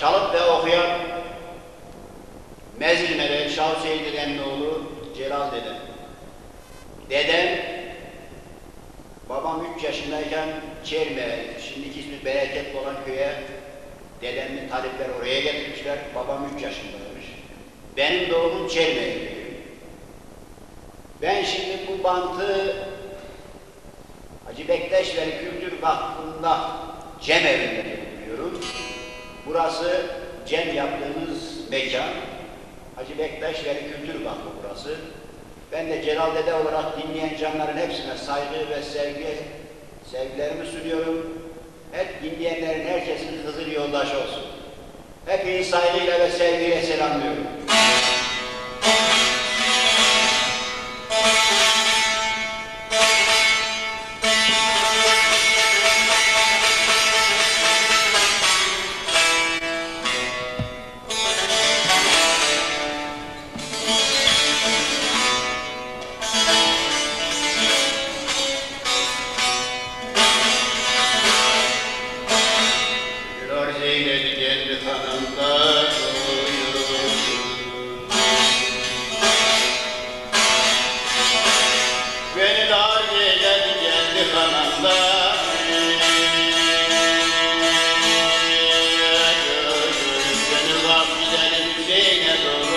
çalıp ve okuyan Mezil Melek, Şavşehir dedemin oğlu Celal dedem. Dedem babam üç yaşındayken Çerme, şimdiki ismi Bereket olan köye dedemin talipler oraya getirmişler. Babam üç yaşındaymış. Benim doğumum Çerme'ye Ben şimdi bu bantı Hacı Bektaş Veli Kültür Vakfı'nda Cem evinde Burası Cem yaptığımız mekan. Hacı Bektaş Veli Kültür Vakfı burası. Ben de Celal Dede olarak dinleyen canların hepsine saygı ve sevgi, sevgilerimi sunuyorum. Hep dinleyenlerin herkesin Hızır yoldaşı olsun. Hepinizi saygıyla ve sevgiyle selamlıyorum. Gönül var güzelim, beyne doğru.